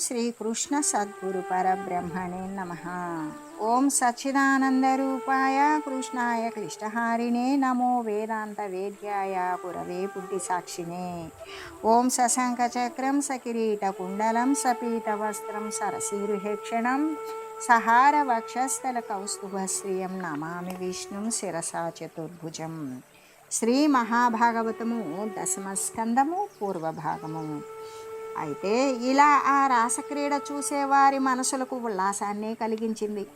శ్రీ కృష్ణ సద్గురు పరబ్రహ్మణే నమ. ఓం సచ్చిదానందరూపాయ కృష్ణాయ క్లిష్టహారిణే నమో వేదాంత వేద్యాయ పురవే పుట్టి సాక్షినే. ఓం సశంఖ చక్రం సకిరీట కుండలం సపీత వస్త్రం సరసీరుహేక్షణం సహార వక్షస్థల కౌస్తుభశ్రియం నమామి విష్ణుం శిరసా చతుర్భుజం. శ్రీ మహాభాగవతము దశమస్కందము పూర్వభాగము. అయితే ఇలా ఆ రాసక్రీడ చూసేవారి మనసులకు ఉల్లాసాన్ని కలిగించింది.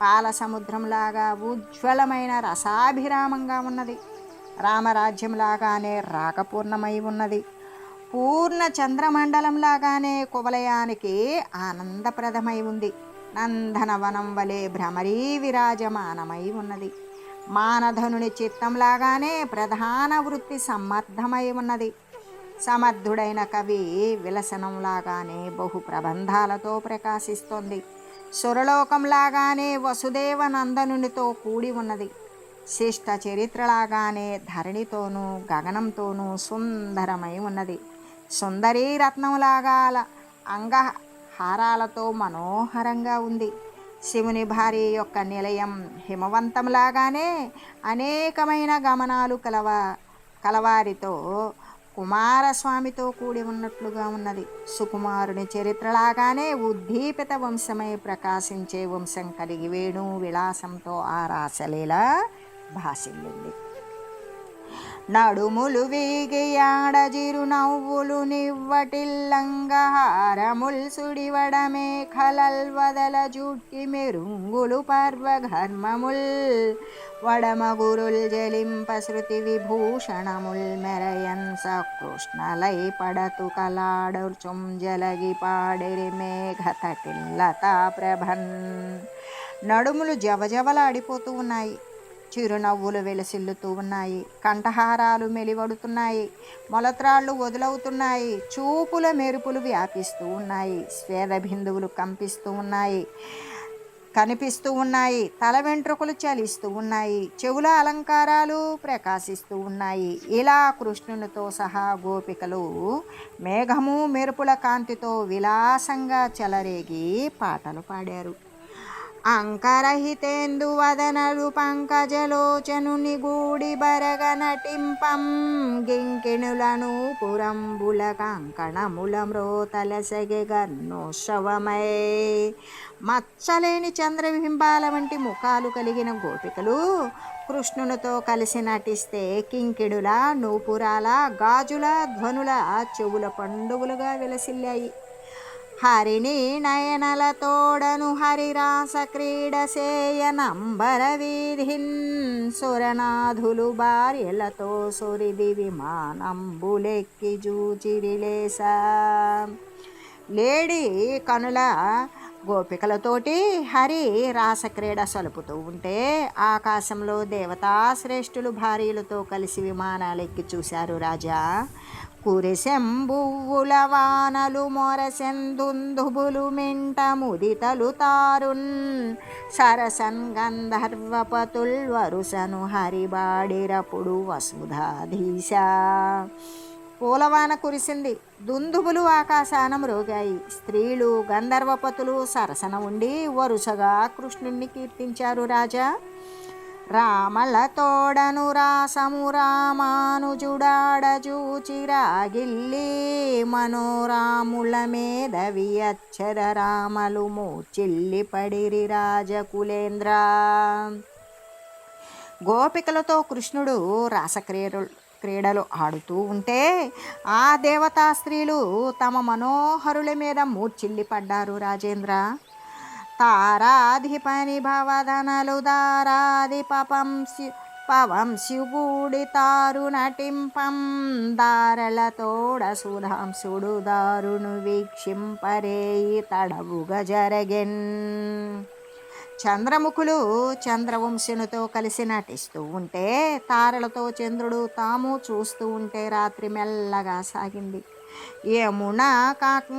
పాల సముద్రంలాగా ఉజ్వలమైన రసాభిరామంగా ఉన్నది. రామరాజ్యంలాగానే రాకపూర్ణమై ఉన్నది. పూర్ణ చంద్రమండలంలాగానే కువలయానికి ఆనందప్రదమై ఉంది. నందనవనం వలె భ్రమరీ విరాజమానమై ఉన్నది. మానధనుని చిత్తంలాగానే ప్రధాన వృత్తి సమర్థమై ఉన్నది. సమర్థుడైన కవి విలసనంలాగానే బహు ప్రబంధాలతో ప్రకాశిస్తోంది. సురలోకంలాగానే వసుదేవ నందనునితో కూడి ఉన్నది. శిష్ట చరిత్రలాగానే ధరణితోనూ గగనంతోనూ సుందరమై ఉన్నది. సుందరీ రత్నంలాగా అంగహారాలతో మనోహరంగా ఉంది. శివుని భార్య యొక్క నిలయం హిమవంతంలాగానే అనేకమైన గమనాలు కలవ కలవారితో కుమారస్వామితో కూడి ఉన్నట్లుగా ఉన్నది. సుకుమారుని చరిత్రలాగానే ఉద్దీపిత వంశమై ప్రకాశించే వంశం కలిగి వేణు విలాసంతో ఆ రాసలీల భాసిల్లింది నడుములు వీగియాడజిరు నవ్వులు నివ్వటిల్లంగహారముల్ సుడివడమే కలల్ వదల జుట్టి మెరుంగులు పర్వఘర్మముల్ వడమగురుల్ జలింప శృతి విభూషణముల్ మెరయన్ సకృష్ణలై పడతు కలాడుచుం జలగి పాడిరి మేఘతటిల్లతా ప్రభన్. నడుములు జవజవలాడిపోతూ ఉన్నాయి. చిరునవ్వులు వెలసిల్లుతూ ఉన్నాయి. కంఠహారాలు మెలివడుతున్నాయి. మొలత్రాళ్ళు వదులవుతున్నాయి. చూపుల మెరుపులు వ్యాపిస్తూ ఉన్నాయి. స్వేద బిందువులు కంపిస్తూ ఉన్నాయి. కనిపిస్తూ ఉన్నాయి. తల వెంట్రుకలు చలిస్తూ ఉన్నాయి. చెవుల అలంకారాలు ప్రకాశిస్తూ ఉన్నాయి. ఇలా కృష్ణునితో సహా గోపికలు మేఘము మెరుపుల కాంతితో విలాసంగా చెలరేగి పాటలు పాడారు. అంకరహితేందు వదనలు గూడి బరగ నటింపం. గింకిణులను పురంబుల కంకణముల మ్రోతలసగె గర్ణోత్సవమై. మచ్చలేని చంద్రబింబాల వంటి ముఖాలు కలిగిన గోపికలు కృష్ణునితో కలిసి నటిస్తే కింకిడుల నూపురాల గాజుల ధ్వనుల చెవుల పండుగలుగా విలసిల్లాయి. హరిణి నయనలతోడను హరిరాస క్రీడసేయనంబర వీధిన్ సురనాథులు భార్యలతో సురిది విమానంబులెక్కి జూచిరిలేస లేడీ కనుల గోపికలతోటి హరి రాసక్రీడ సలుపుతూ ఉంటే ఆకాశంలో దేవతా శ్రేష్ఠులు భార్యలతో కలిసి విమానాలు ఎక్కి చూశారు రాజా. కురిసెంబువ్వుల వానలు మొరసెందుందుబులు మింట ముదితలు తారున్. సరసన్ గంధర్వపతుల్ వరుసను హరిబాడిరపుడు వసుధాధీశ. పూలవాన కురిసింది. దుందుబులు ఆకాశాన మ్రోగాయి స్త్రీలు గంధర్వపతులు సరసన ఉండి వరుసగా కృష్ణుణ్ణి కీర్తించారు రాజా. రామల తోడను రాసము రామానుజుడాడజూచిరాగిల్లి మనోరాముల మేధవి అచ్చర రామలు మూచిల్లి పడిరి రాజకులేంద్ర. గోపికలతో కృష్ణుడు రాసక్రియలు క్రీడలు ఆడుతూ ఉంటే ఆ దేవతా స్త్రీలు తమ మనోహరుల మీద మూర్చిల్లి పడ్డారు రాజేంద్ర. తారాధిపని భవధనలు దారాది పపం శివుడి తారు నటింపం. దారలతోడ సుధాంసుడు దారును వీక్షింపరేయి తడవుగా జరగెన్. చంద్రముఖులు చంద్రవంశునితో కలిసి నటిస్తూ ఉంటే తారలతో చంద్రుడు తాము చూస్తూ ఉంటే రాత్రి మెల్లగా సాగింది. యమున కాకు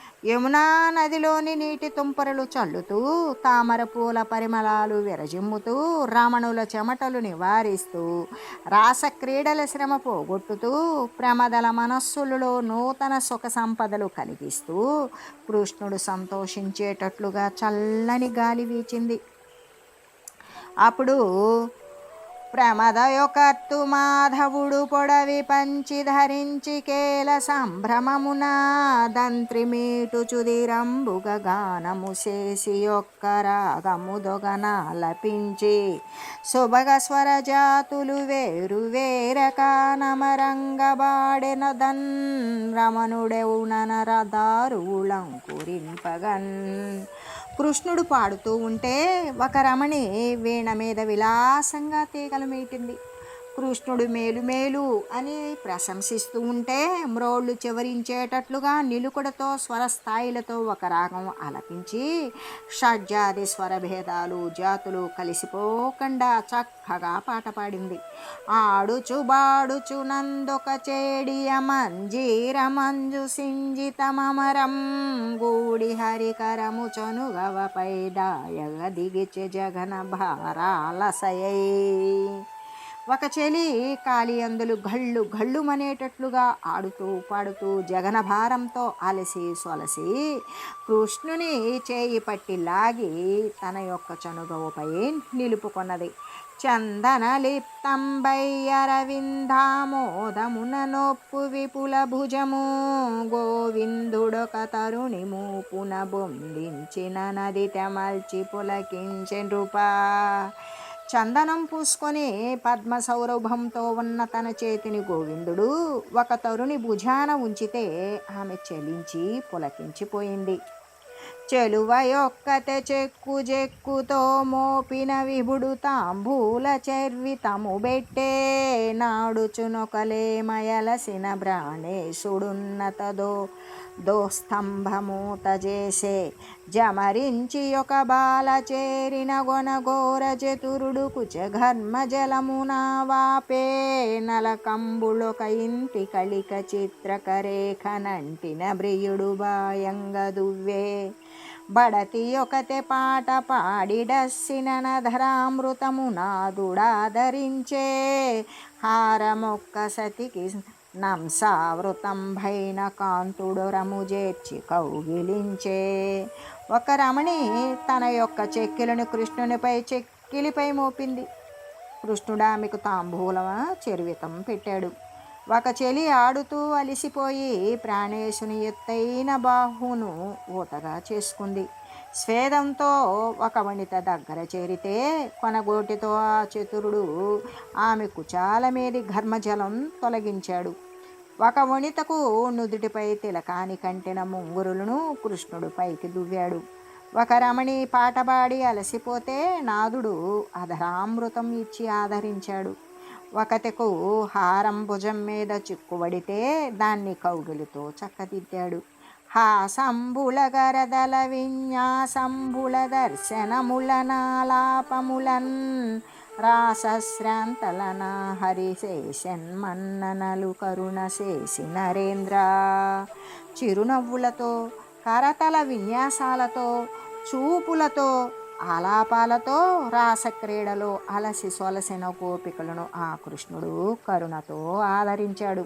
యమునా నదిలోని నీటి తుంపరలు చల్లుతూ తామర పూల పరిమళాలు విరజిమ్ముతూ రమణుల చెమటలు నివారిస్తూ రాసక్రీడల శ్రమ పోగొట్టుతూ ప్రమదల మనస్సులలో నూతన సుఖ సంపదలు కలిగిస్తూ కృష్ణుడు సంతోషించేటట్లుగా చల్లని గాలి వీచింది. అప్పుడు ప్రమదయొకత్తు మాధవుడు పొడవి పంచి ధరించి కేల సంభ్రమమున దంత్రిమీటు చుదిరంబుగ గానము చేసి యొక్క రాగము దొగనాలపించి శుభగ స్వర జాతులు వేరు వేరక నమరంగబాడెనదన్ రమణుడెవునన రదారువులంకురింపగన్ కృష్ణుడు పాడుతూ ఉంటే ఒక రమణి వీణ మీద విలాసంగా తీగలు మీటింది. కృష్ణుడు మేలు మేలు అని ప్రశంసిస్తూ ఉంటే మ్రోళ్ళు చివరించేటట్లుగా నిలుకుడతో స్వరస్థాయిలతో ఒక రాగం ఆలపించి షడ్జాది స్వరభేదాలు జాతులు కలిసిపోకుండా చక్కగా పాట పాడింది. ఆడుచు బాడుచు నందొక చేడియ మంజీర మంజు సింజితమరం గూడి హరికరము చనుగవపై దాయగ దిగిచె జగన భారాలసయై. ఒక చెలి కాలి అందులు గళ్ళు గళ్ళుమనేటట్లుగా ఆడుతూ పాడుతూ జగనభారంతో అలసి సొలసి కృష్ణుని చేయి పట్టి లాగి తన యొక్క చనుగవుపై నిలుపుకొన్నది. చందనలిప్తంబయ్యరవిందామోదమున నొప్పు విపుల భుజము గోవిందుడొక తరుణి మూపున బొందించిన నది తెమల్చి పులకించె నృపా చందనం పూసుకొని పద్మ సౌరభంతో ఉన్న తన చేతిని గోవిందుడు ఒక తరుణి భుజాన ఉంచితే ఆమె చెలించి పులకించిపోయింది. చెలువ యొక్కతే చెక్కు చెక్కుతో మోపిన విభుడు తాంబూల చెర్వితము బెట్టే నాడుచునొకలే మయలసిన బ్రాణేశుడున్నతదో దోస్తంభమూత చేసే జమరించి ఒక బాల చేరిన గొనగోర చతురుడు కుచఘర్మ జలమునా వాపే నలకంబులొక ఇంటి కలిక చిత్రకరేఖనంటిన బ్రియుడు బాయంగ దువ్వే బడతి ఒకతే పాట పాడిడస్సిన నాదుడా నాదుడాదరించే. హారమొక్క సతికి నంసావృతంభైన కాంతుడు రముజేర్చి కౌగిలించే. ఒక రమణి తన యొక్క చెక్కిలను కృష్ణునిపై చెక్కిలిపై మోపింది. కృష్ణుడు ఆమెకు తాంబూలమ? చెరువితం పెట్టాడు. ఒక చెలి ఆడుతూ అలిసిపోయి ప్రాణేశుని ఎత్తైన బాహును ఊతగా చేసుకుంది. స్వేదంతో ఒక వనిత దగ్గర చేరితే కొనగోటితో ఆ చతురుడు ఆమె కుచాల మీది ఘర్మజలం తొలగించాడు. ఒక వనితకు నుదుటిపై తిలకాని కంటిన ముంగురులను కృష్ణుడు పైకి దువ్వాడు. ఒక రమణి పాటపాడి అలసిపోతే నాదుడు అధరామృతం ఇచ్చి ఆదరించాడు. ఒకతెకు హారం భుజం మీద చిక్కుబడితే దాన్ని కౌగిలితో చక్కదిద్దాడు. హాసంబుల గరదల విన్యాసంబుల దర్శనములనాలాపములన్ రాసశ్రాంతలన హరిశేషన్ మన్ననలు కరుణ శేషి నరేంద్ర. చిరునవ్వులతో కరతల విన్యాసాలతో చూపులతో ఆలాపాలతో రాసక్రీడలో అలసి సొలసిన కోపికలను ఆ కృష్ణుడు కరుణతో ఆదరించాడు.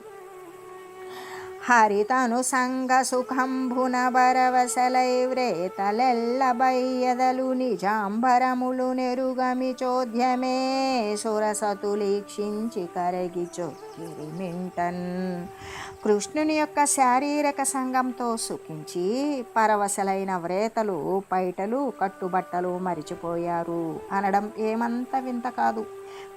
హరితను సంగ సుఖంభున బరవసలై వ్రేతలెల్ల బయ్యదలు నిజాంబరములు నెరుగమి చోద్యమే సురసతులీక్షించి కరగి చొక్కిరి మింటన్. కృష్ణుని యొక్క శారీరక సంఘంతో సుఖించి పరవశలైన వ్రేతలు పైటలు కట్టుబట్టలు మరిచిపోయారు అనడం ఏమంత వింత కాదు.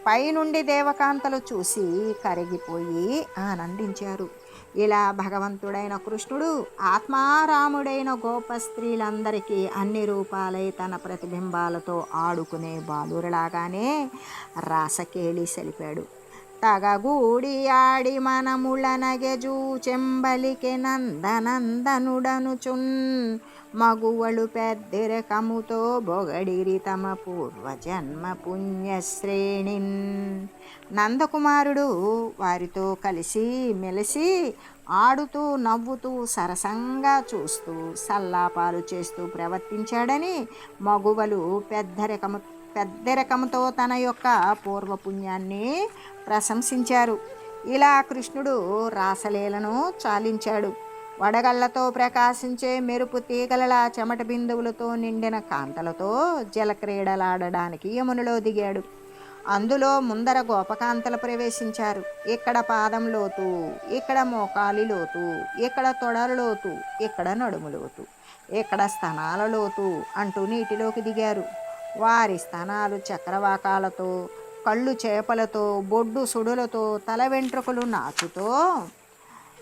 పైనుండి దేవకాంతలు చూసి కరిగిపోయి ఆనందించారు. ఇలా భగవంతుడైన కృష్ణుడు ఆత్మారాముడైన గోప స్త్రీలందరికీ అన్ని రూపాలై తన ప్రతిబింబాలతో ఆడుకునే బాలురలాగానే రాసకేళి సెలిపాడు. తగగూడియాడి ఆడి చెంబలికి నందనందనుడనుచున్. మగువలు పెద్దెరకముతో బొగడిరి తమ పూర్వజన్మ పుణ్యశ్రేణిన్. నందకుమారుడు వారితో కలిసి మెలిసి ఆడుతూ నవ్వుతూ సరసంగా చూస్తూ సల్లాపాలు చేస్తూ ప్రవర్తించాడని మగువలు పెద్దరికము పెద్దరికముతో తన యొక్క పూర్వపుణ్యాన్ని ప్రశంసించారు. ఇలా కృష్ణుడు రాసలీలను చాలించాడు. వడగళ్ళతో ప్రకాశించే మెరుపు తీగలలా చెమట బిందువులతో నిండిన కాంతలతో జలక్రీడలాడడానికి యమునిలో దిగాడు. అందులో ముందర గోపకాంతలు ప్రవేశించారు. ఇక్కడ పాదం లోతు ఇక్కడ మోకాలి లోతు ఇక్కడ తొడల లోతు ఇక్కడ నడుము లోతు ఇక్కడ స్తనాల లోతు అంటూ నీటిలోకి దిగారు. వారి స్థానాలు చక్రవాకాలతో కళ్ళు చేపలతో బొడ్డు సుడులతో తల వెంట్రుకలు నాచుతో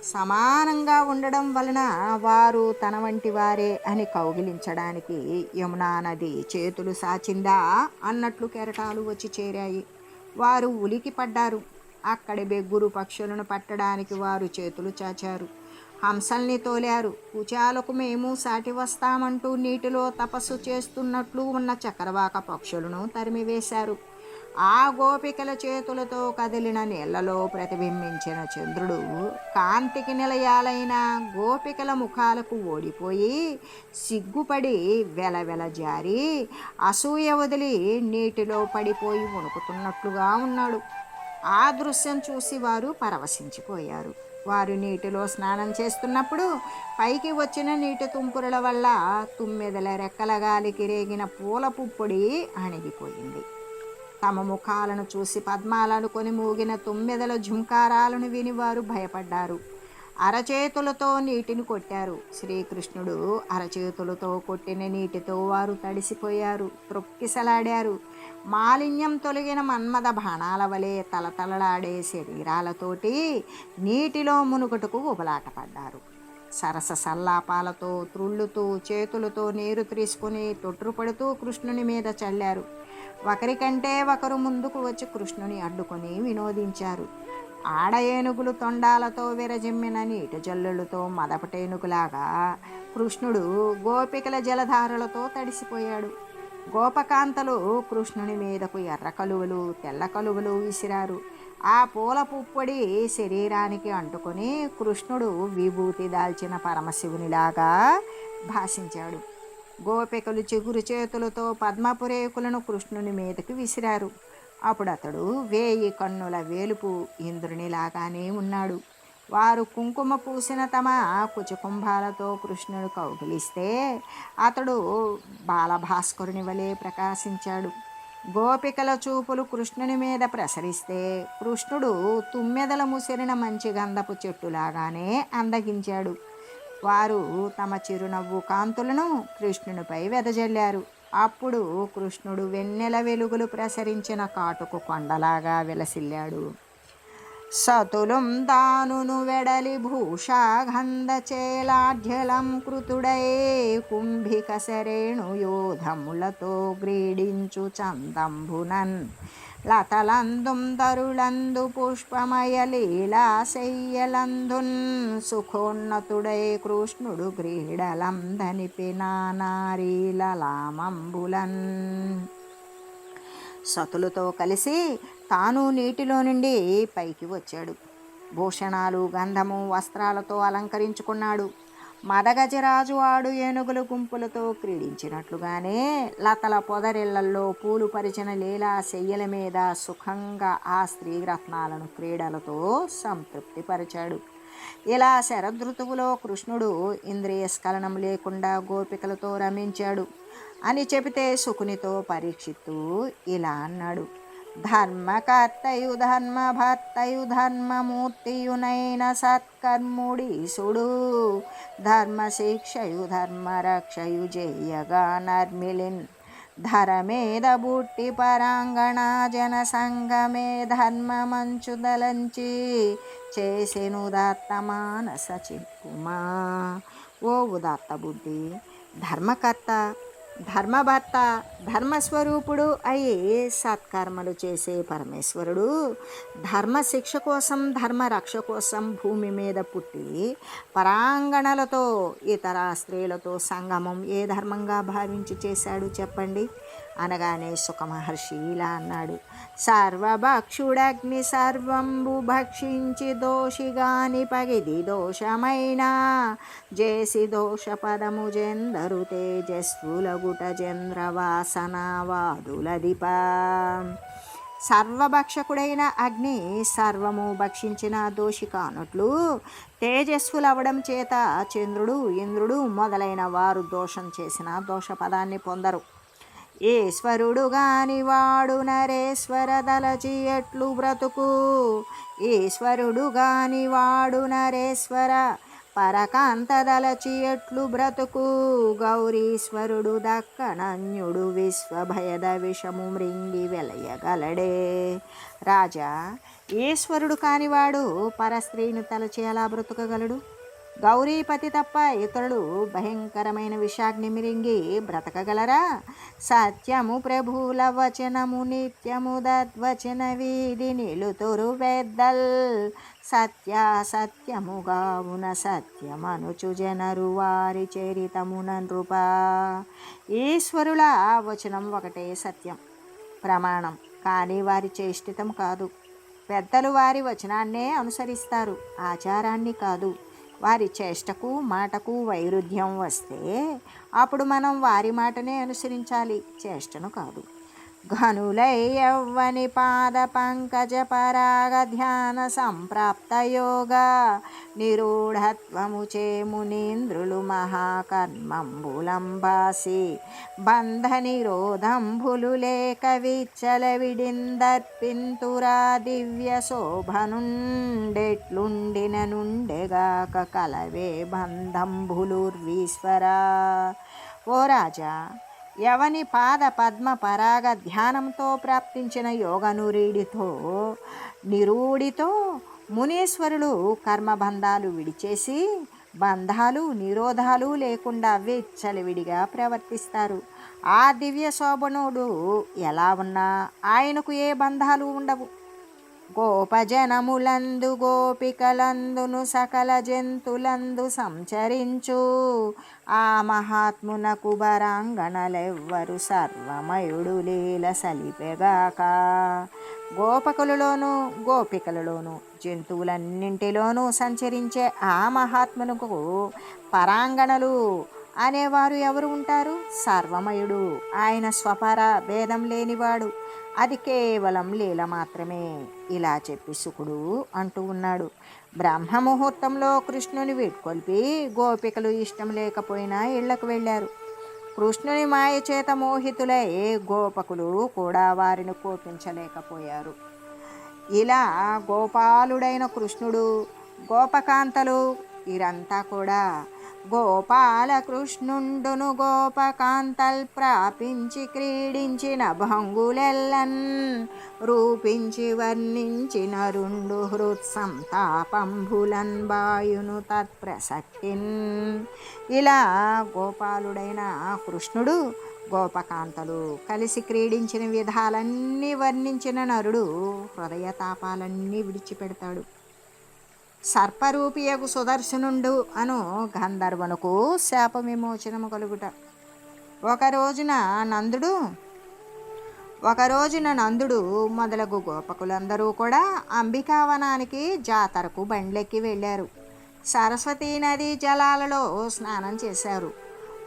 సమానంగా ఉండడం వలన వారు తన వంటి వారే అని కౌగిలించడానికి యమునా నది చేతులు సాచిందా అన్నట్లు కెరటాలు వచ్చి చేరాయి. వారు ఉలికి పడ్డారు అక్కడి బెగ్గురు పక్షులను పట్టడానికి వారు చేతులు చాచారు. హంసల్ని తోలారు. కుచాలకు మేము సాటి వస్తామంటూ నీటిలో తపస్సు చేస్తున్నట్లు ఉన్న చక్రవాక పక్షులను తరిమివేశారు. ఆ గోపికల చేతులతో కదిలిన నీళ్ళలో ప్రతిబింబించిన చంద్రుడు కాంతికి నిలయాలైన గోపికల ముఖాలకు ఓడిపోయి సిగ్గుపడి వెలవెల జారి అసూయ వదిలి నీటిలో పడిపోయి వణుకుతున్నట్లుగా ఉన్నాడు. ఆ దృశ్యం చూసి వారు పరవశించిపోయారు. వారు నీటిలో స్నానం చేస్తున్నప్పుడు పైకి వచ్చిన నీటి తుంపురుల వల్ల తుమ్మెదల రెక్కల గాలికి రేగిన పూల పుప్పొడి అణిగిపోయింది. తమ ముఖాలను చూసి పద్మాలను కొని మూగిన తుమ్మెదల ఝుంకారాలను విని వారు భయపడ్డారు. అరచేతులతో నీటిని కొట్టారు. శ్రీకృష్ణుడు అరచేతులతో కొట్టిన నీటితో వారు తడిసిపోయారు త్రొక్కిసలాడారు మాలిన్యం తొలగిన మన్మద బాణాల వలె తలతలలాడే శరీరాలతోటి నీటిలో మునుగుటకు ఉబలాటపడ్డారు సరస సల్లాపాలతో త్రుళ్ళుతూ చేతులతో నీరు తీసుకుని తొట్టుపడుతూ కృష్ణుని మీద చల్లారు. ఒకరికంటే ఒకరు ముందుకు వచ్చి కృష్ణుని అడ్డుకొని వినోదించారు. ఆడ ఏనుగులు తొండాలతో విరజిమ్మిన నీటి జల్లులతో మదపటేనుగులాగా కృష్ణుడు గోపికల జలధారలతో తడిసిపోయాడు. గోపకాంతలు కృష్ణుని మీదకు ఎర్ర కలువలు తెల్ల కలువలు విసిరారు. ఆ పూల పుప్పొడి శరీరానికి అంటుకొని కృష్ణుడు విభూతి దాల్చిన పరమశివునిలాగా భాషించాడు. గోపికలు చిగురు చేతులతో పద్మపురేకులను కృష్ణుని మీదకి విసిరారు. అప్పుడు అతడు వేయి కన్నుల వేలుపు ఇంద్రునిలాగానే ఉన్నాడు. వారు కుంకుమ పూసిన తమ కుచకుంభాలతో కృష్ణుడు కౌగిలిస్తే అతడు బాలభాస్కరుని వలె ప్రకాశించాడు. గోపికల చూపులు కృష్ణుని మీద ప్రసరిస్తే కృష్ణుడు తుమ్మెదల ముసిరిన మంచి గంధపు చెట్టులాగానే అందగించాడు. వారు తమ చిరునవ్వు కాంతులను కృష్ణునిపై వెదజల్లారు. అప్పుడు కృష్ణుడు వెన్నెల వెలుగులు ప్రసరించిన కాటుకు కొండలాగా విలసిల్లాడు. సతులం దానును వెడలి భూషాగంధచేలాఢ్యలం కృతుడై కుంభిక శరేణు యోధములతో గ్రీడించు చందంభునన్ లతలందుం తరుళందు పుష్పమయ శయ్యలందున్ సుఖోన్నతుడై కృష్ణుడు క్రీడలం ధనిపిన నారీలలామంబులన్ సతులతో కలిసి తాను నీటిలో నుండి పైకి వచ్చాడు. భూషణాలు గంధము వస్త్రాలతో అలంకరించుకున్నాడు. మదగజరాజు ఆడు ఏనుగుల గుంపులతో క్రీడించినట్లుగానే లతల పొదరిళ్ళల్లో పూలు పరిచిన లీలా శయ్యల మీద సుఖంగా ఆ స్త్రీ రత్నాలను క్రీడలతో సంతృప్తిపరిచాడు. ఇలా శరదృతువులో కృష్ణుడు ఇంద్రియ స్ఖలనం లేకుండా గోపికలతో రమించాడు. అని చెబితే సుకునితో పరీక్షిత్తు ఇలా అన్నాడు. ధర్మకర్తయు ధర్మభర్తయు ధర్మమూర్తియునైన సత్కర్ముడీసుడు. ధర్మశిక్షయు ధర్మరక్షయు జేయగా నర్మిలిన్ ధరమేద బుట్టి పరాంగణ జన సంగమే ధర్మమంచుదలంచి చేసెను ఉదాత్త మానస చిక్కుమా ఓ ఉదాత్త బుద్ధి ధర్మకర్త ధర్మభర్త ధర్మస్వరూపుడు అయి సత్కర్మలు చేసే పరమేశ్వరుడు. ధర్మ శిక్ష కోసం ధర్మ రక్ష కోసం భూమి మీద పుట్టి పరాంగణలతో ఇతర స్త్రీలతో సంగమం ఏ ధర్మంగా భావించి చేశాడు చెప్పండి? అనగానే సుఖమహర్షి ఇలా అన్నాడు సర్వభక్షుడగ్ని సర్వంబు భక్షించి దోషిగాని పగిది దోషమైనా. జేసి దోష పదము జెందరు తేజస్వులగుట చంద్రవాసనావాదులదిపా సర్వభక్షకుడైన అగ్ని సర్వము భక్షించిన దోషి కానట్లు తేజస్సులవడం చేత చంద్రుడు ఇంద్రుడు మొదలైన వారు దోషం చేసిన దోష పదాన్ని పొందరు. ఈశ్వరుడు గాని వాడు నరేశ్వర దలచి ఎట్లు బ్రతుకు. ఈశ్వరుడు గాని వాడు నరేశ్వర పరకాంత దలచి ఎట్లు బ్రతుకు. గౌరీశ్వరుడు దక్కనన్యుడు విశ్వభయద విషము మృంగి వెలయగలడే. రాజా ఈశ్వరుడు కానివాడు పరస్త్రీని తలచి ఎలా బ్రతుకగలడు? గౌరీపతి తప్ప ఇతరులు భయంకరమైన విషాగ్ని మిరింగి బ్రతకగలరా? సత్యము ప్రభుల వచనము నిత్యము దద్వచన వీధి నిలుతురు పెద్దల్ సత్య సత్యముగావున సత్యమనుచు జనరు వారి చరితమున నృప. ఈశ్వరుల వచనం ఒకటే సత్యం ప్రమాణం. కానీ వారి చేష్టితం కాదు. పెద్దలు వారి వచనాన్నే అనుసరిస్తారు. ఆచారాన్ని కాదు. వారి చేష్టకు మాటకు వైరుధ్యం వస్తే అప్పుడు మనం వారి మాటనే అనుసరించాలి. చేష్టను కాదు. ఘనులై యవ్వని పాద పంకజ పరాగ ధ్యాన సంప్రాప్త యోగ. నిరూఢత్వము చే మహాకర్మంబులంబాసి. బంధ నిరోధంభులు లేక విచ్చల విడిందర్పింతురా దివ్య శోభనుండెట్లుండిన నుండెగాక కలవే బంధంభులుర్వీశ్వరా ఓ రాజా యవని పాద పద్మ పరాగ ధ్యానంతో ప్రాప్తించిన యోగనురీడితో నిరూడితో మునీశ్వరులు కర్మబంధాలు విడిచేసి బంధాలు నిరోధాలు లేకుండా విచ్చలవిడిగా ప్రవర్తిస్తారు. ఆ దివ్య శోభనుడు ఎలా ఉన్నా ఆయనకు ఏ బంధాలు ఉండవు. గోపజనములందు గోపికలందును సకల జంతులందు సంచరించు. ఆ మహాత్మునకు బరాంగణలెవ్వరు సర్వమయుడు లీల సలిపెగాక. గోపకులలోను గోపికలలోను జంతువులన్నింటిలోనూ సంచరించే ఆ మహాత్మునకు పరాంగణలు అనేవారు ఎవరు ఉంటారు? సర్వమయుడు. ఆయన స్వపర భేదం లేనివాడు. అది కేవలం లీల మాత్రమే. ఇలా చెప్పి సుకుడు అంటూ ఉన్నాడు. బ్రహ్మ ముహూర్తంలో కృష్ణుని వీడ్కొల్పి గోపికలు ఇష్టం లేకపోయినా ఇళ్ళకు వెళ్ళారు. కృష్ణుని మాయ చేత మోహితులై గోపకులు కూడా వారిని కోపించలేకపోయారు. ఇలా గోపాలుడైన కృష్ణుడు గోపకాంతలు వీరంతా కూడా గోపాలకృష్ణుండును గోపకాంతల్ ప్రాపించి క్రీడించిన భంగులెల్లన్ రూపించి వర్ణించిన రెండు హృత్సంతాపంభులన్ బాయును తత్ప్రసక్తిన్. ఇలా గోపాలుడైన కృష్ణుడు గోపకాంతలు కలిసి క్రీడించిన విధాలన్నీ వర్ణించిన నరుడు హృదయతాపాలన్నీ విడిచిపెడతాడు. సర్పరూపియకు సుదర్శనుండు అను గంధర్వనుకు శాప విమోచనము కలుగుట. ఒక రోజున నందుడు ఒక రోజున నందుడు మొదలగు గోపకులందరూ కూడా అంబికావనానికి జాతరకు బండ్లెక్కి వెళ్ళారు. సరస్వతీ నదీ జలాలలో స్నానం చేశారు.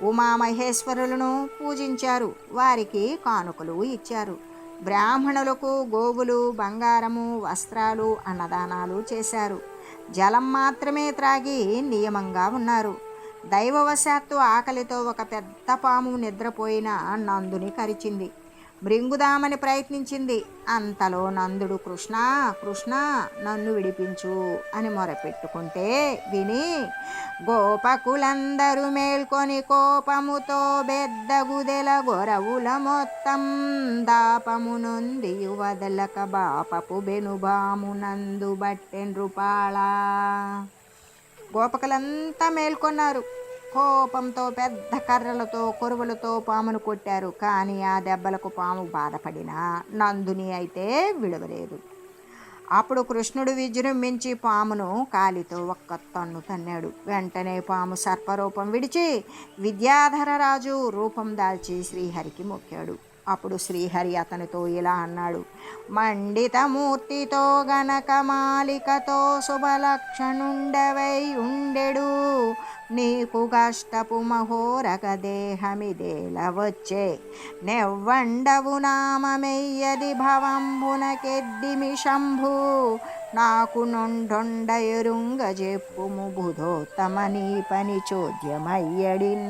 ఉమామహేశ్వరులను పూజించారు. వారికి కానుకలు ఇచ్చారు. బ్రాహ్మణులకు గోవులు బంగారము వస్త్రాలు అన్నదానాలు చేశారు. జలం మాత్రమే త్రాగి నియమంగా ఉన్నారు. దైవవశాత్తు ఆకలితో ఒక పెద్ద పాము నిద్రపోయిన నందుని కరిచింది. మృంగుదామని ప్రయత్నించింది. అంతలో నందుడు కృష్ణ కృష్ణ నన్ను విడిపించు అని మొరపెట్టుకుంటే విని గోపకులందరూ మేల్కొని కోపముతో బెద్దగుదెల గొరవుల మొత్తం దాపము నొంది వదలక బాపపు బెనుబామునందు బట్టెన్ రూపాళ గోపకులంతా మేల్కొన్నారు. కోపంతో పెద్ద కర్రలతో కొరువులతో పామును కొట్టారు. కానీ ఆ దెబ్బలకు పాము బాధపడిన నందుని అయితే విడవలేదు. అప్పుడు కృష్ణుడు విజృంభించి పామును కాలితో ఒక్క తన్ను తన్నాడు. వెంటనే పాము సర్పరూపం విడిచి విద్యాధర రాజు రూపం దాల్చి శ్రీహరికి మొక్కాడు. అప్పుడు శ్రీహరి అతనితో ఇలా అన్నాడు మండితమూర్తితో గనక మాలికతో శుభలక్షణుండవై ఉండెడు. నీకు కష్టపు మహోరక దేహమిదేల వచ్చే నెవ్వండవు నామమెయ్యది భవంబునకెద్దిమి శంభు. నాకు నొండొండ ఎరుంగ చెప్పుము బుధోత్తమ నీ పని చోద్యమయ్యడిన్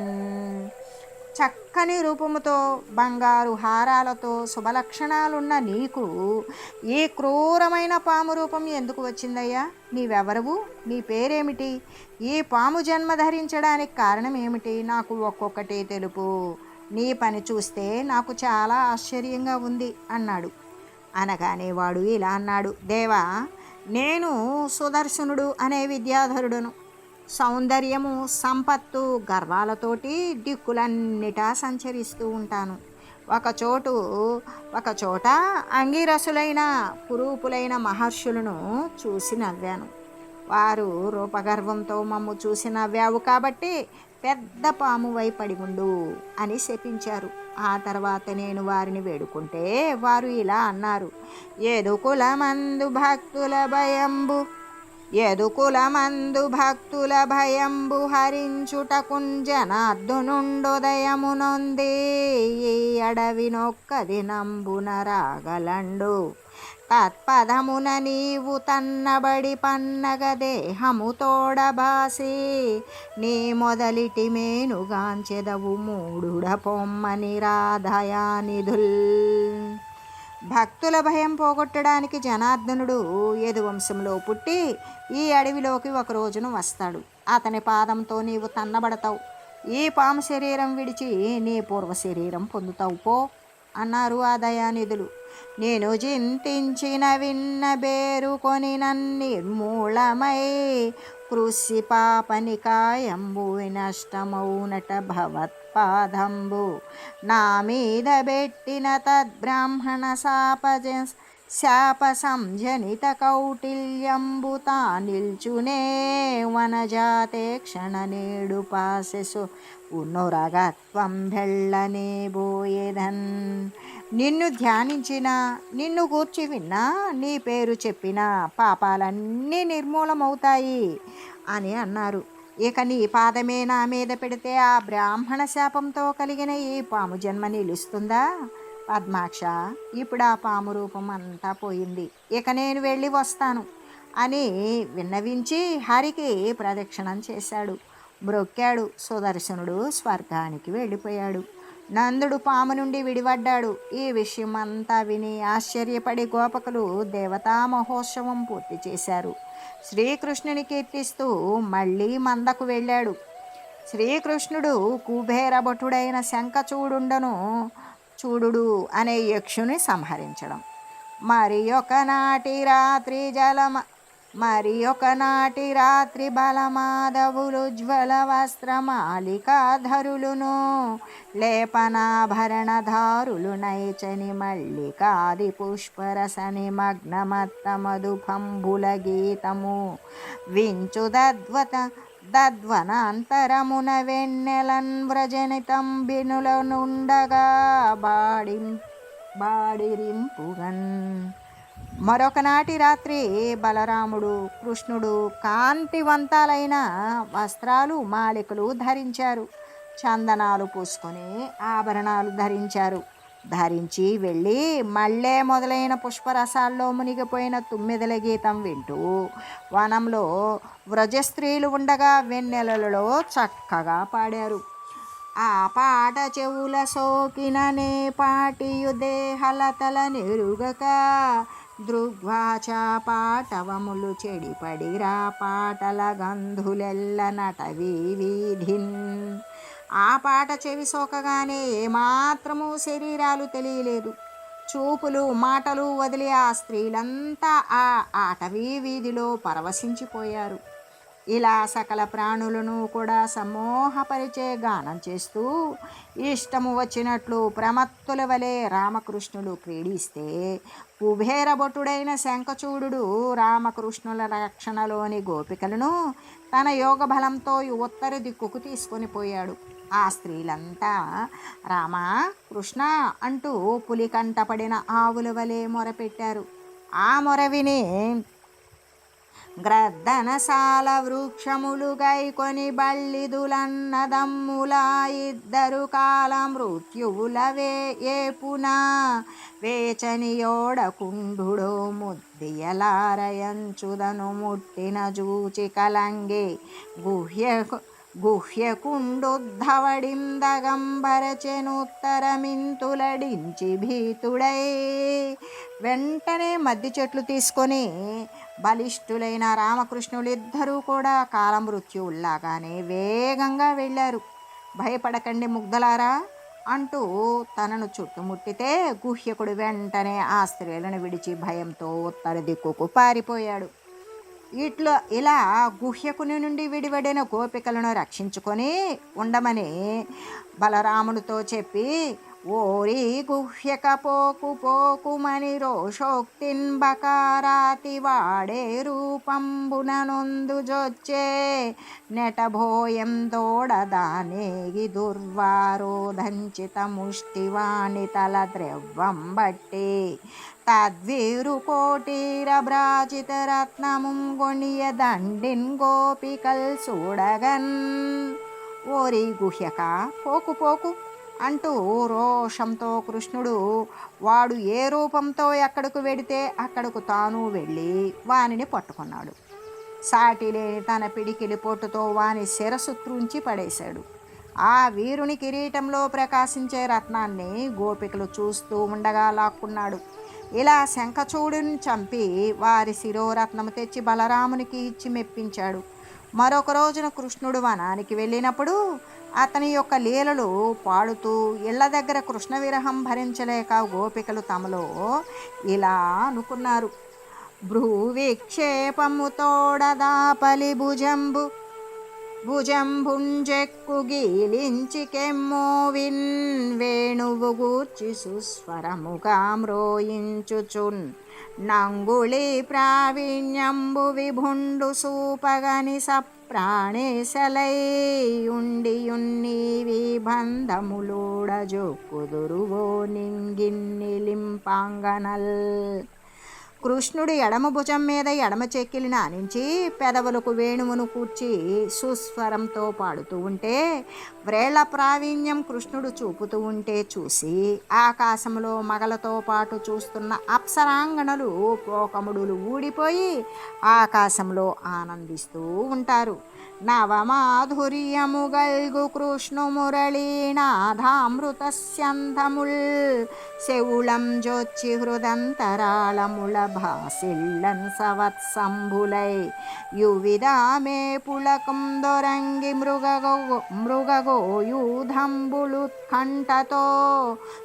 చక్కని రూపముతో బంగారు హారాలతో శుభలక్షణాలున్న నీకు ఈ క్రూరమైన పాము రూపం ఎందుకు వచ్చిందయ్యా? నీవెవరవు? నీ పేరేమిటి? ఈ పాము జన్మ ధరించడానికి కారణం ఏమిటి నాకు ఒక్కొక్కటి తెలుపు. నీ పని చూస్తే నాకు చాలా ఆశ్చర్యంగా ఉంది అన్నాడు. అనగానే వాడు ఇలా అన్నాడు దేవా నేను సుదర్శనుడు అనే విద్యాధరుడును. సౌందర్యము సంపత్తు గర్వాలతోటి దిక్కులన్నిటా సంచరిస్తూ ఉంటాను. ఒకచోటు ఒకచోట ఒక చోట కురూపులైన మహర్షులను చూసి నవ్వాను. వారు రూపగర్వంతో మమ్ము చూసి నవ్వావు కాబట్టి పెద్ద పాము పడి ఉండు అని శపించారు. ఆ తర్వాత నేను వారిని వేడుకుంటే వారు ఇలా అన్నారు ఏదో కులమందు భక్తుల భయంబు యదుకులమందు భక్తుల భయంబు హరించుటకుంజనార్దునుండోదయమునొంది ఈ అడవినొక్కది నంబున రాగలండు. తత్పదమున నీవు తన్నబడి పన్నగ దేహము తోడబాసి. నీ మొదలిటి మేనుగాంచెదవు మూడుడ పొమ్మని రాధయానిధుల్ భక్తుల భయం పోగొట్టడానికి జనార్దనుడు యదువంశంలో పుట్టి ఈ అడవిలోకి ఒక రోజున వస్తాడు. అతని పాదంతో నీవు తన్నబడతావు. ఈ పాము శరీరం విడిచి నీ పూర్వ శరీరం పొందుతావు. పో అన్నారు ఆ దయానిధులు. నేను చింతించిన విన్న బేరుకొని నన్నిర్మూలమై కృషి పాపనికాయంబు నష్టమౌనట భవత్పాదంబు. నా మీద పెట్టిన తద్బ్రాహ్మణ శాపజ శాప సంజనిత కౌటిల్యంబు తా నిల్చునే వనజాతే క్షణ నేడు పాసెసు ఉన్నురగత్వం వెళ్ళనే బోయేదన్. నిన్ను ధ్యానించిన నిన్ను కూర్చి విన్నా నీ పేరు చెప్పిన పాపాలన్నీ నిర్మూలమవుతాయి అని అన్నారు. ఇక నీ పాదమే నా మీద పెడితే ఆ బ్రాహ్మణ శాపంతో కలిగిన ఈ పాము జన్మ నిలుస్తుందా? పద్మాక్ష ఇప్పుడు ఆ పాము రూపం అంతా పోయింది. ఇక నేను వెళ్ళి వస్తాను అని విన్నవించి హరికి ప్రదక్షిణం చేశాడు. మ్రొక్కాడు సుదర్శనుడు స్వర్గానికి వెళ్ళిపోయాడు. నందుడు పాము నుండి విడిపడ్డాడు ఈ విషయం అంతా విని ఆశ్చర్యపడి గోపకులు దేవతా మహోత్సవం పూర్తి చేశారు. శ్రీకృష్ణుని కీర్తిస్తూ మళ్ళీ మందకు వెళ్ళాడు. శ్రీకృష్ణుడు కుబేరభటుడైన శంఖచూడుండను చూడుడు అనే యక్షుని సంహరించడం. మరి ఒకనాటి రాత్రి జలమ మరి ఒకనాటి రాత్రి బలమాధవులు జ్వల వస్త్రమాలికాధరులును లేపనాభరణధారులు నైచని మల్లికాది పుష్పరసని మగ్నమత్తమధుభంబుల గీతము. వించు దద్వత దద్వనాంతరమున వెన్నెలన్ వ్రజనితం బినులనుండగా బాడి బాడిరింపుగన్. మరొకనాటి రాత్రి బలరాముడు కృష్ణుడు కాంతివంతాలైన వస్త్రాలు మాలికలు ధరించారు. చందనాలు పూసుకొని ఆభరణాలు ధరించారు. ధరించి వెళ్ళి మళ్ళే మొదలైన పుష్పరసాల్లో మునిగిపోయిన తుమ్మిదల గీతం వింటూ వనంలో వ్రజస్త్రీలు ఉండగా వెన్నెలలో చక్కగా పాడారు. ఆ పాట చెవుల సోకిననే పాటియు దేహలతల నిరుగక దృగ్వాచ పాటవములు చెడిపడిరా పాటల గంధులెల్ల నటవీ వీధిన్ ఆ పాట చెవి సోకగానే ఏమాత్రము శరీరాలు తెలియలేదు. చూపులు మాటలు వదిలి ఆ స్త్రీలంతా ఆ ఆటవీ వీధిలో పరవశించిపోయారు. ఇలా సకల ప్రాణులను కూడా సమూహపరిచే గానం చేస్తూ ఇష్టము వచ్చినట్లు ప్రమత్తుల వలె రామకృష్ణులు క్రీడిస్తే కుబేరభటుడైన శంఖచూడు రామకృష్ణుల రక్షణలోని గోపికలను తన యోగ బలంతో ఉత్తర దిక్కుకు తీసుకొని పోయాడు. ఆ స్త్రీలంతా రామ కృష్ణ అంటూ పులికంటపడిన ఆవుల వలె మొరపెట్టారు ఆ మొర విని గ్రద్దనసాల వృక్షములు గైకొని బల్లిదులన్నదమ్ములా ఇద్దరు కాల మృత్యువులవే ఏపునా వేచనియోడ కుండుడో ముద్దియలారయంచుదను ముట్టిన జూచి కలంగే గుహ్య గుహ్యకుండుద్ధవడిందగంబరచెనుత్తరమింతులడించి భీతుడై. వెంటనే మద్ది చెట్లు తీసుకొని బలిష్ఠులైన రామకృష్ణులిద్దరూ కూడా కాలమృత్యువుల్లాగానే వేగంగా వెళ్ళారు. భయపడకండి ముగ్ధలారా అంటూ తనను చుట్టుముట్టితే గుహ్యకుడు వెంటనే ఆ స్త్రీలను విడిచి భయంతో ఉత్తర దిక్కుకు పారిపోయాడు. ఇట్లా ఇలా గుహ్యకుని నుండి విడివడిన గోపికలను రక్షించుకొని ఉండమని బలరామునితో చెప్పి ఓరి గుహ్యక పోకు పోకుమని రోషోక్తిన్ బకారాతి వాడే రూపంబున నొందు జొచ్చే నెటభోయం తోడదానేగి దుర్వారోధంచిత ముష్టివాణి తల ద్రవ్వం బట్టి. తద్వీరు కోటీరభ్రాజిత రత్నముం గొణియ దండిన్ గోపికల్ చూడగన్ ఓరి గుహ్యక పోకు పోకు. అంటూ రోషంతో కృష్ణుడు వాడు ఏ రూపంతో ఎక్కడకు వెడితే అక్కడకు తాను వెళ్ళి వానిని పట్టుకున్నాడు. సాటి లేని తన పిడికిలి పొట్టుతో వాని శిరసు త్రుంచి పడేశాడు. ఆ వీరుని కిరీటంలో ప్రకాశించే రత్నాన్ని గోపికలు చూస్తూ ఉండగా లాక్కున్నాడు. ఇలా శంఖచూడుని చంపి వారి శిరోరత్నము తెచ్చి బలరామునికి ఇచ్చి మెప్పించాడు. మరొక రోజున కృష్ణుడు వనానికి వెళ్ళినప్పుడు అతని యొక్క లీలలు పాడుతూ ఇళ్ళ దగ్గర కృష్ణ విరహం భరించలేక గోపికలు తమలో ఇలా అనుకున్నారు. భ్రూవిక్షేపము తోడదాపలి భుజంబు. భుజంభుంజెక్కు గీలించి కెమ్మోవిన్ వేణువు గూర్చి సుస్వరముగా మ్రోయించుచున్ నంగుళి ప్రావీణ్యంబు విభుండు సూపగని సప్రాణేశలై ఉండియున్నీవి కుదురువో జొక్కుదురువో నింగిన్నిలింపాంగనల్ కృష్ణుడు ఎడమ భుజం మీద ఎడమ చెక్కిలిన అనించి పెదవులకు వేణువును కూర్చి సుస్వరంతో పాడుతూ ఉంటే వ్రేళ్ళ ప్రావీణ్యం కృష్ణుడు చూపుతూ ఉంటే చూసి ఆకాశంలో మగలతో పాటు చూస్తున్న అప్సరాంగణలు కోకముడులు ఊడిపోయి ఆకాశంలో ఆనందిస్తూ ఉంటారు. నవమాధుర్యముగల్గు గల్గు శవుళం మురళీనాథామృతస్యంధముల్ జోచి హృదంతరాళముల భాసిల్లన్ సవత్సంభులై యువిదామే పులకం దొరంగి మృగగో మృగగోయూధంబులుత్కంఠతో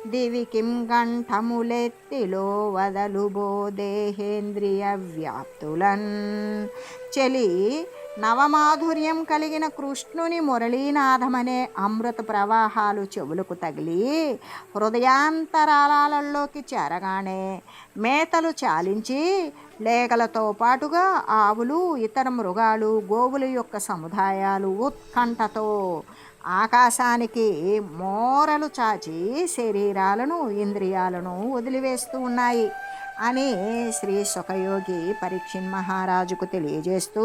దివికిం కంఠములెత్తిలో వదలు బో దేహేంద్రియ వ్యాప్తులన్ చలి నవమాధుర్యం కలిగిన కృష్ణుని మురళీనాథమనే అమృత ప్రవాహాలు చెవులకు తగిలి హృదయాంతరాలలోకి చేరగానే మేతలు చాలించి లేగలతో పాటుగా ఆవులు ఇతర మృగాలు గోవుల యొక్క సముదాయాలు ఉత్కంఠతో ఆకాశానికి మోరలు చాచి శరీరాలను ఇంద్రియాలను వదిలివేస్తూ ఉన్నాయి అని శ్రీ సుఖయోగి పరీక్షిన్ మహారాజుకు తెలియజేస్తూ